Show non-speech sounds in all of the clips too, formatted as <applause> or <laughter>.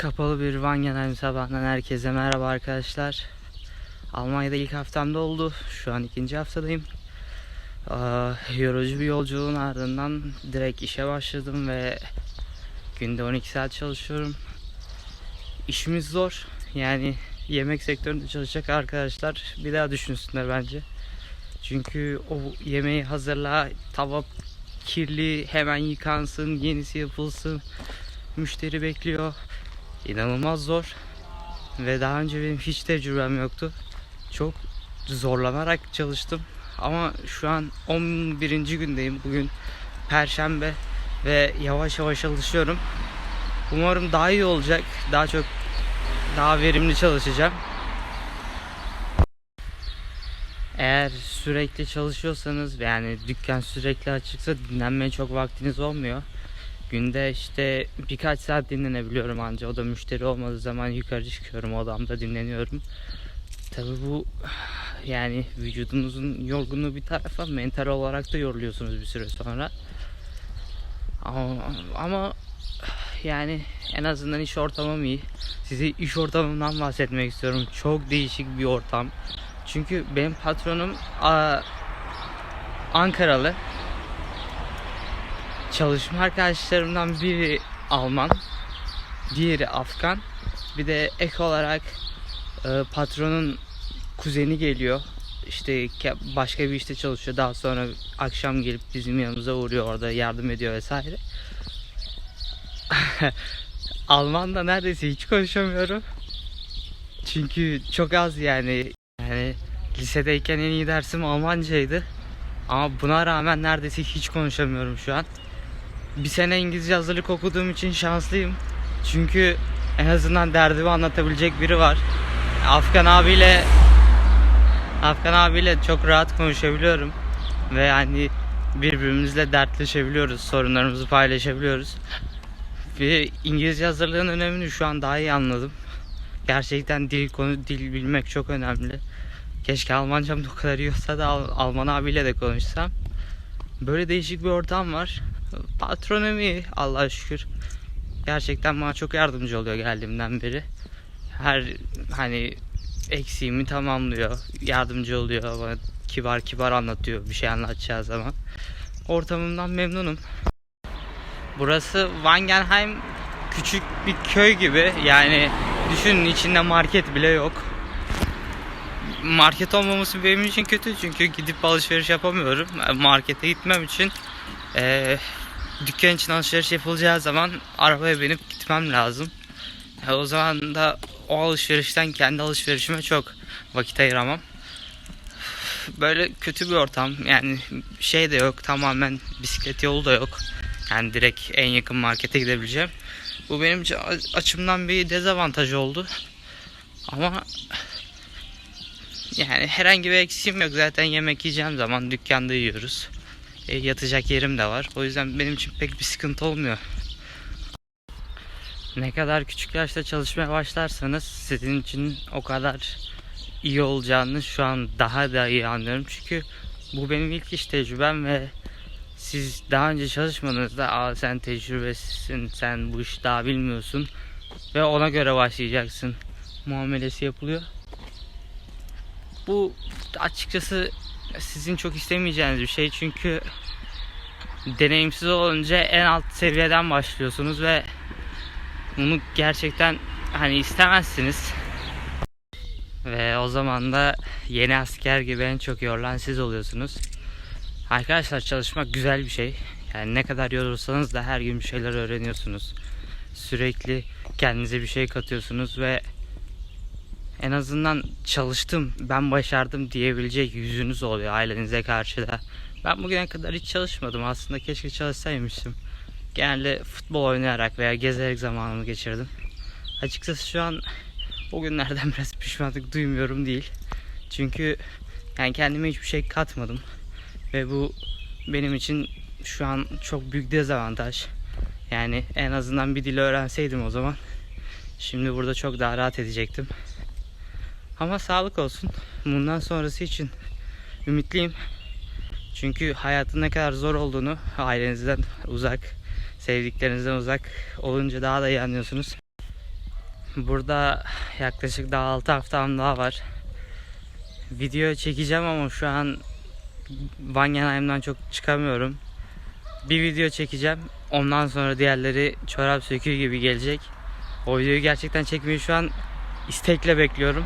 Kapalı bir Wangenheim sabahından herkese merhaba arkadaşlar. Almanya'da ilk haftamda oldu. Şu an ikinci haftadayım. Aa, yorucu bir yolculuğun ardından direkt işe başladım ve günde 12 saat çalışıyorum. İşimiz zor. Yani yemek sektöründe çalışacak arkadaşlar bir daha düşünsünler bence. Çünkü o yemeği hazırla, tava kirli, hemen yıkansın, yenisi yapılsın. Müşteri bekliyor. İnanılmaz zor. Ve daha önce benim hiç tecrübem yoktu. Çok zorlanarak çalıştım. Ama şu an 11. gündeyim. Bugün Perşembe ve yavaş yavaş alışıyorum. Umarım daha iyi olacak. Daha çok daha verimli çalışacağım. Eğer sürekli çalışıyorsanız yani dükkan sürekli açıksa dinlenmeye çok vaktiniz olmuyor. Günde işte birkaç saat dinlenebiliyorum anca. O da müşteri olmadığı zaman yukarı çıkıyorum odamda dinleniyorum. Tabi bu yani vücudunuzun yorgunluğu bir tarafa mental olarak da yoruluyorsunuz bir süre sonra. Ama, ama yani en azından iş ortamım iyi. Size iş ortamımdan bahsetmek istiyorum. Çok değişik bir ortam. Çünkü benim patronum a, Ankaralı. Çalışma arkadaşlarımdan biri Alman, diğeri Afgan. Bir de ek olarak e, patronun kuzeni geliyor. İşte başka bir işte çalışıyor. Daha sonra akşam gelip bizim yanımıza uğruyor orada yardım ediyor vesaire. <laughs> Alman'da neredeyse hiç konuşamıyorum. Çünkü çok az yani. Yani lisedeyken en iyi dersim Almancaydı. Ama buna rağmen neredeyse hiç konuşamıyorum şu an. Bir sene İngilizce hazırlık okuduğum için şanslıyım. Çünkü en azından derdimi anlatabilecek biri var. Afgan abiyle Afgan abiyle çok rahat konuşabiliyorum. Ve yani birbirimizle dertleşebiliyoruz. Sorunlarımızı paylaşabiliyoruz. Ve İngilizce hazırlığın önemini şu an daha iyi anladım. Gerçekten dil konu dil bilmek çok önemli. Keşke Almancam da o kadar iyi olsa da Al- Alman abiyle de konuşsam. Böyle değişik bir ortam var. Patronum iyi Allah'a şükür. Gerçekten bana çok yardımcı oluyor geldiğimden beri. Her hani eksiğimi tamamlıyor. Yardımcı oluyor. Bana kibar kibar anlatıyor bir şey anlatacağı zaman. Ortamımdan memnunum. Burası Wangenheim küçük bir köy gibi. Yani düşünün içinde market bile yok. Market olmaması benim için kötü çünkü gidip alışveriş yapamıyorum. Markete gitmem için eee dükkan için alışveriş yapılacağı zaman arabaya binip gitmem lazım. E, o zaman da o alışverişten kendi alışverişime çok vakit ayıramam. Böyle kötü bir ortam. Yani şey de yok. Tamamen bisiklet yolu da yok. Yani direkt en yakın markete gidebileceğim. Bu benim açımdan bir dezavantaj oldu. Ama yani herhangi bir eksiğim yok. Zaten yemek yiyeceğim zaman dükkanda yiyoruz. E, yatacak yerim de var. O yüzden benim için pek bir sıkıntı olmuyor. Ne kadar küçük yaşta çalışmaya başlarsanız sizin için o kadar iyi olacağını şu an daha da iyi anlıyorum. Çünkü bu benim ilk iş tecrübem ve siz daha önce çalışmadığınızda Aa, sen tecrübesizsin, sen bu işi daha bilmiyorsun ve ona göre başlayacaksın muamelesi yapılıyor. Bu açıkçası sizin çok istemeyeceğiniz bir şey çünkü deneyimsiz olunca en alt seviyeden başlıyorsunuz ve bunu gerçekten hani istemezsiniz. Ve o zaman da yeni asker gibi en çok yorulan siz oluyorsunuz. Arkadaşlar çalışmak güzel bir şey. Yani ne kadar yorulursanız da her gün bir şeyler öğreniyorsunuz. Sürekli kendinize bir şey katıyorsunuz ve en azından çalıştım, ben başardım diyebilecek yüzünüz oluyor ailenize karşı da. Ben bugüne kadar hiç çalışmadım. Aslında keşke çalışsaymışım. Genelde futbol oynayarak veya gezerek zamanımı geçirdim. Açıkçası şu an o günlerden <laughs> biraz pişmanlık duymuyorum değil. Çünkü yani kendime hiçbir şey katmadım. Ve bu benim için şu an çok büyük dezavantaj. Yani en azından bir dil öğrenseydim o zaman şimdi burada çok daha rahat edecektim. Ama sağlık olsun. Bundan sonrası için ümitliyim. Çünkü hayatın ne kadar zor olduğunu ailenizden uzak, sevdiklerinizden uzak olunca daha da iyi anlıyorsunuz. Burada yaklaşık daha 6 haftam daha var. Video çekeceğim ama şu an Vangenheim'den çok çıkamıyorum. Bir video çekeceğim. Ondan sonra diğerleri çorap söküğü gibi gelecek. O videoyu gerçekten çekmeyi şu an istekle bekliyorum.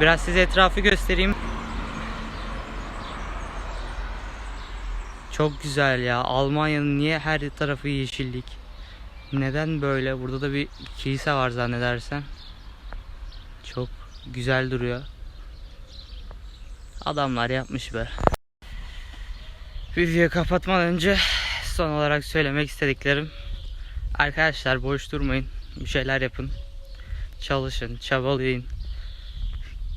Biraz size etrafı göstereyim. Çok güzel ya. Almanya'nın niye her tarafı yeşillik? Neden böyle? Burada da bir kilise var zannedersem. Çok güzel duruyor. Adamlar yapmış be. Videoyu kapatmadan önce son olarak söylemek istediklerim. Arkadaşlar boş durmayın. Bir şeyler yapın. Çalışın, çabalayın.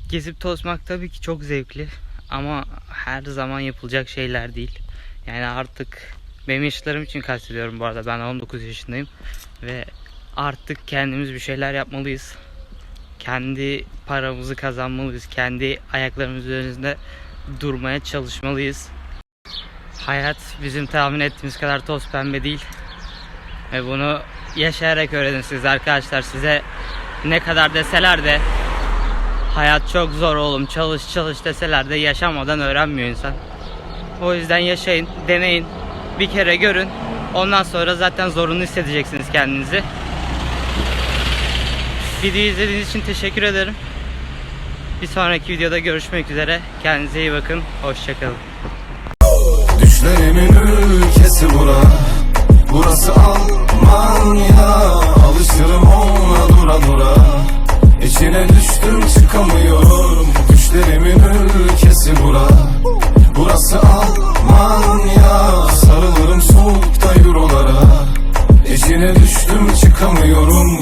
Gezip tozmak tabii ki çok zevkli. Ama her zaman yapılacak şeyler değil. Yani artık benim yaşlarım için kastediyorum bu arada. Ben 19 yaşındayım. Ve artık kendimiz bir şeyler yapmalıyız. Kendi paramızı kazanmalıyız. Kendi ayaklarımız üzerinde durmaya çalışmalıyız. Hayat bizim tahmin ettiğimiz kadar toz pembe değil. Ve bunu yaşayarak öğrenin siz arkadaşlar. Size ne kadar deseler de hayat çok zor oğlum çalış çalış deseler de yaşamadan öğrenmiyor insan. O yüzden yaşayın, deneyin, bir kere görün. Ondan sonra zaten zorunlu hissedeceksiniz kendinizi. Videoyu izlediğiniz için teşekkür ederim. Bir sonraki videoda görüşmek üzere. Kendinize iyi bakın. Hoşçakalın. Düşlerimin ülkesi bura Burası Almanya Alışır İçine düştüm çıkamıyorum. Güçlerimin ülkesi bura. Burası Almanya. Sarılırım soğukta eurolara. İçine düştüm çıkamıyorum.